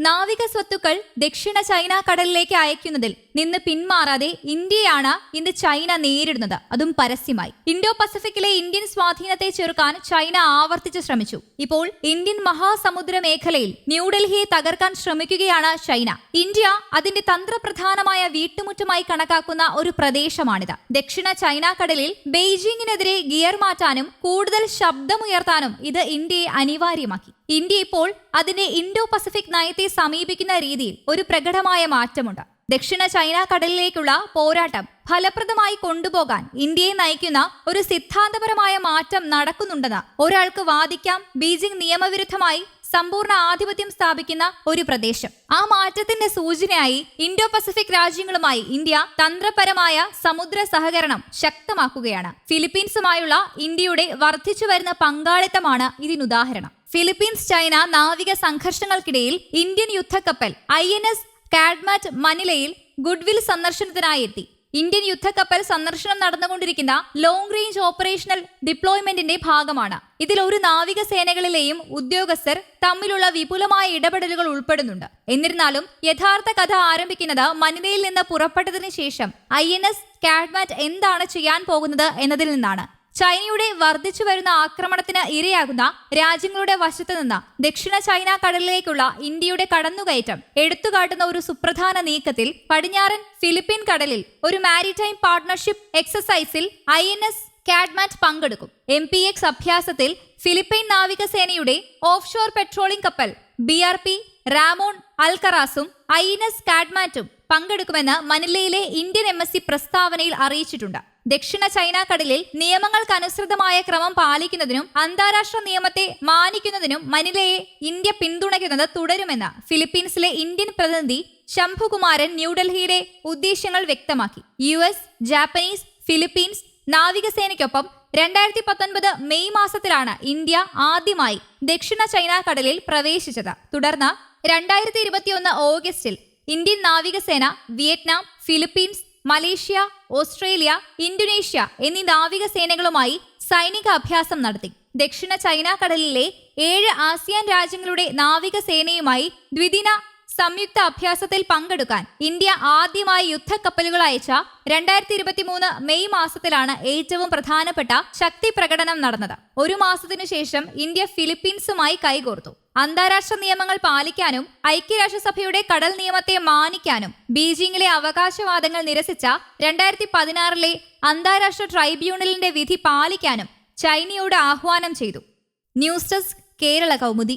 നാവിക സ്വത്തുക്കൾ ദക്ഷിണ ചൈന കടലിലേക്ക് അയക്കുന്നതിൽ നിന്ന് പിന്മാറാതെ ഇന്ത്യയാണ് ഇന്ന് ചൈന നേരിടുന്നത്. അതും പരസ്യമായി. ഇൻഡോ പസഫിക്കിലെ ഇന്ത്യൻ സ്വാധീനത്തെ ചെറുക്കാൻ ചൈന ആവർത്തിച്ച് ശ്രമിച്ചു. ഇപ്പോൾ ഇന്ത്യൻ മഹാസമുദ്ര മേഖലയിൽ ന്യൂഡൽഹിയെ തകർക്കാൻ ശ്രമിക്കുകയാണ് ചൈന. ഇന്ത്യ അതിന്റെ തന്ത്രപ്രധാനമായ വീട്ടുമുറ്റമായി കണക്കാക്കുന്ന ഒരു പ്രദേശമാണിത്. ദക്ഷിണ ചൈന കടലിൽ ബെയ്ജിങ്ങിനെതിരെ ഗിയർ മാറ്റാനും കൂടുതൽ ശബ്ദമുയർത്താനും ഇത് ഇന്ത്യയെ അനിവാര്യമാക്കി. ഇന്ത്യ ഇപ്പോൾ അതിനെ ഇൻഡോ പസഫിക് നയത്തെ സമീപിക്കുന്ന രീതിയിൽ ഒരു പ്രകടമായ മാറ്റമുണ്ട്. ദക്ഷിണ ചൈന കടലിലേക്കുള്ള പോരാട്ടം ഫലപ്രദമായി കൊണ്ടുപോകാൻ ഇന്ത്യയെ നയിക്കുന്ന ഒരു സിദ്ധാന്തപരമായ മാറ്റം നടക്കുന്നുണ്ടെന്ന് ഒരാൾക്ക് വാദിക്കാം ബീജിംഗ് നിയമവിരുദ്ധമായി സമ്പൂർണ ആധിപത്യം സ്ഥാപിക്കുന്ന ഒരു പ്രദേശം. ആ മാറ്റത്തിന്റെ സൂചനയായി ഇൻഡോ പസഫിക് രാജ്യങ്ങളുമായി ഇന്ത്യ തന്ത്രപരമായ സമുദ്ര സഹകരണം ശക്തമാക്കുകയാണ്. ഫിലിപ്പീൻസുമായുള്ള ഇന്ത്യയുടെ വർദ്ധിച്ചു വരുന്ന പങ്കാളിത്തമാണ് ഇതിനുദാഹരണം. ഫിലിപ്പീൻസ് ചൈന നാവിക സംഘർഷങ്ങൾക്കിടയിൽ ഇന്ത്യൻ യുദ്ധക്കപ്പൽ ഐ എൻ എസ് കാഡ്മാറ്റ് മനിലയിൽ ഗുഡ്വിൽ സന്ദർശനത്തിനായി എത്തി ഇന്ത്യൻ യുദ്ധക്കപ്പൽ സന്ദർശനം നടന്നുകൊണ്ടിരിക്കുന്ന ലോങ് റേഞ്ച് ഓപ്പറേഷണൽ ഡിപ്ലോയ്മെന്റിന്റെ ഭാഗമാണ്. ഇതിൽ ഒരു നാവിക സേനകളിലെയും ഉദ്യോഗസ്ഥർ തമ്മിലുള്ള വിപുലമായ ഇടപെടലുകൾ ഉൾപ്പെടുന്നുണ്ട്. എന്നിരുന്നാലും യഥാർത്ഥ കഥ ആരംഭിക്കുന്നത് മനിലയിൽ നിന്ന് പുറപ്പെട്ടതിന് ശേഷം ഐ എൻ എസ് കാഡ്മാറ്റ് എന്താണ് ചെയ്യാൻ പോകുന്നത് എന്നതിൽ നിന്നാണ്. ചൈനയുടെ വർദ്ധിച്ചു വരുന്ന ആക്രമണത്തിന് ഇരയാകുന്ന രാജ്യങ്ങളുടെ വശത്ത് നിന്ന് ദക്ഷിണ ചൈന കടലിലേക്കുള്ള ഇന്ത്യയുടെ കടന്നുകയറ്റം എടുത്തുകാട്ടുന്ന ഒരു സുപ്രധാന നീക്കത്തിൽ പടിഞ്ഞാറൻ ഫിലിപ്പീൻ കടലിൽ ഒരു മാരിടൈം പാർട്ണർഷിപ്പ് എക്സസൈസിൽ ഐ എൻ എസ് കാഡ്മാറ്റ് പങ്കെടുക്കും. എം പി എക്സ് അഭ്യാസത്തിൽ ഫിലിപ്പൈൻ നാവികസേനയുടെ ഓഫ് ഷോർ പെട്രോളിംഗ് കപ്പൽ ബി ആർ പി റാമോൺ അൽക്കറാസും ഐ എൻ എസ് കാഡ്മാറ്റും പങ്കെടുക്കുമെന്ന് മനിലയിലെ ഇന്ത്യൻ എംബസി പ്രസ്താവനയിൽ അറിയിച്ചിട്ടുണ്ട്. ദക്ഷിണ ചൈന കടലിൽ നിയമങ്ങൾക്കനുസൃതമായ ക്രമം പാലിക്കുന്നതിനും അന്താരാഷ്ട്ര നിയമത്തെ മാനിക്കുന്നതിനും മനിലയെ ഇന്ത്യ പിന്തുണയ്ക്കുന്നത് തുടരുമെന്ന് ഫിലിപ്പീൻസിലെ ഇന്ത്യൻ പ്രതിനിധി ശംഭുകുമാരൻ ന്യൂഡൽഹിയിലെ ഉദ്ദേശ്യങ്ങൾ വ്യക്തമാക്കി. യു എസ് ജാപ്പനീസ് ഫിലിപ്പീൻസ് നാവികസേനയ്ക്കൊപ്പം രണ്ടായിരത്തി പത്തൊൻപത് മെയ് മാസത്തിലാണ് ഇന്ത്യ ആദ്യമായി ദക്ഷിണ ചൈന കടലിൽ പ്രവേശിച്ചത്. തുടർന്ന് രണ്ടായിരത്തി ഇരുപത്തിയൊന്ന് ഓഗസ്റ്റിൽ ഇന്ത്യൻ നാവികസേന Vietnam Philippines Malaysia Australia Indonesia എന്നീ നാവികസേനകളുമായി സൈനിക അഭ്യാസം നടത്തി. ദക്ഷിണ ചൈന കടലിലെ ഏഴ് ആസിയാൻ രാജ്യങ്ങളുടെ നാവികസേനയുമായി ദ്വിദിന സംയുക്ത അഭ്യാസത്തിൽ പങ്കെടുക്കാൻ ഇന്ത്യ ആദ്യമായി യുദ്ധക്കപ്പലുകൾ അയച്ച രണ്ടായിരത്തി ഇരുപത്തി മൂന്ന് മെയ് മാസത്തിലാണ് ഏറ്റവും പ്രധാനപ്പെട്ട ശക്തി പ്രകടനം നടന്നത്. ഒരു മാസത്തിനു ശേഷം ഇന്ത്യ ഫിലിപ്പീൻസുമായി കൈകോർത്തു. അന്താരാഷ്ട്ര നിയമങ്ങൾ പാലിക്കാനും ഐക്യരാഷ്ട്രസഭയുടെ കടൽ നിയമത്തെ മാനിക്കാനും ബീജിംഗിലെ അവകാശവാദങ്ങൾ നിരസിച്ച രണ്ടായിരത്തി പതിനാറിലെ അന്താരാഷ്ട്ര ട്രൈബ്യൂണലിന്റെ വിധി പാലിക്കാനും ചൈനയോട് ആഹ്വാനം ചെയ്തു. News desk Kerala Kaumudi.